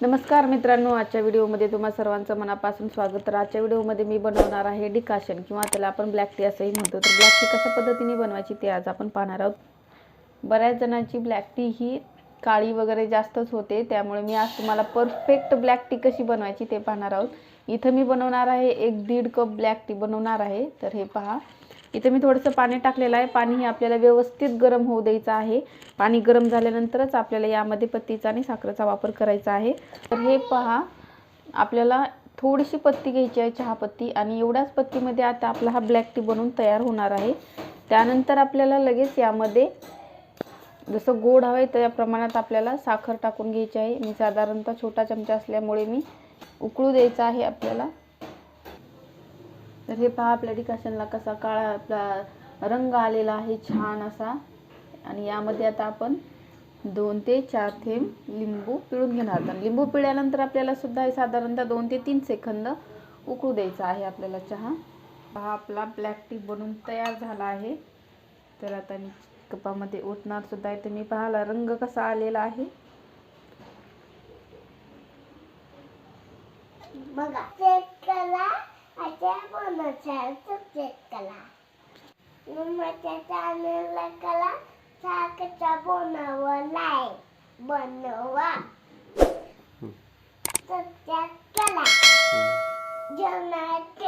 नमस्कार मित्रांनो आजच्या व्हिडिओमध्ये तुम्हा सर्वांचं मनापासून स्वागत. तर आजच्या व्हिडिओमध्ये मी बनवणार आहे डिकाशन किंवा त्याला आपण ब्लॅक टी असंही म्हणतो. तर ब्लॅक टी कशा पद्धतीने बनवायची ते आज आपण पाहणार आहोत. बऱ्याच जणांची ब्लॅक टी ही काळी वगैरे जास्तच होते त्यामुळे मी आज तुम्हाला परफेक्ट ब्लॅक टी कशी बनवायची ते पाहणार आहोत. इथं मी बनवणार आहे एक दीड कप ब्लॅक टी बनवणार आहे. तर हे पहा. इथे मी थोडंसं पाणी टाकलेलं आहे. पाणी हे आपल्याला व्यवस्थित गरम होऊ द्यायचं आहे. पाणी गरम झाल्यानंतरच आपल्याला यामध्ये पत्तीचा आणि साखरेचा वापर करायचा आहे. तर हे पहा आपल्याला थोडीशी पत्ती घ्यायची आहे चहापत्ती आणि एवढ्याच पत्तीमध्ये आता आपला हा ब्लॅक टी बनवून तयार होणार आहे. त्यानंतर आपल्याला लगेच यामध्ये जसं गोड हवं आहे त्या प्रमाणात आपल्याला साखर टाकून घ्यायची आहे. मी साधारणतः छोटा चमचा असल्यामुळे मी उकळू द्यायचा आहे आपल्याला. तर हे पहा आपल्या डिकाशनला कसा काळा आपला रंग आलेला आहे छान असा. आणि यामध्ये आता आपण दोन ते चार थेंब लिंबू पिळून घेणार आहोत. लिंबू पिळल्यानंतर आपल्याला सुद्धा हे साधारणतः दोन ते तीन सेकंद उकळू द्यायचा आहे आपल्याला चहा. हा आपला ब्लॅक टी बनून तयार झाला आहे. तर आता मी कपामध्ये ओतणार सुद्धा आहे. तुम्ही पाहाला रंग कसा आलेला आहे. बघा. ಅಜಾಬನ ಸಾಧಿಸಬೇಕಲ್ಲ ನಿಮ್ಮ ಚಾನಲ್ಗಳ ಸಾಕ ಚಬೋನವ ಲೈ ಬನ್ನುವ ಸತ್ಯಕ್ಕಲ್ಲ ಜನಕ್ಕೆ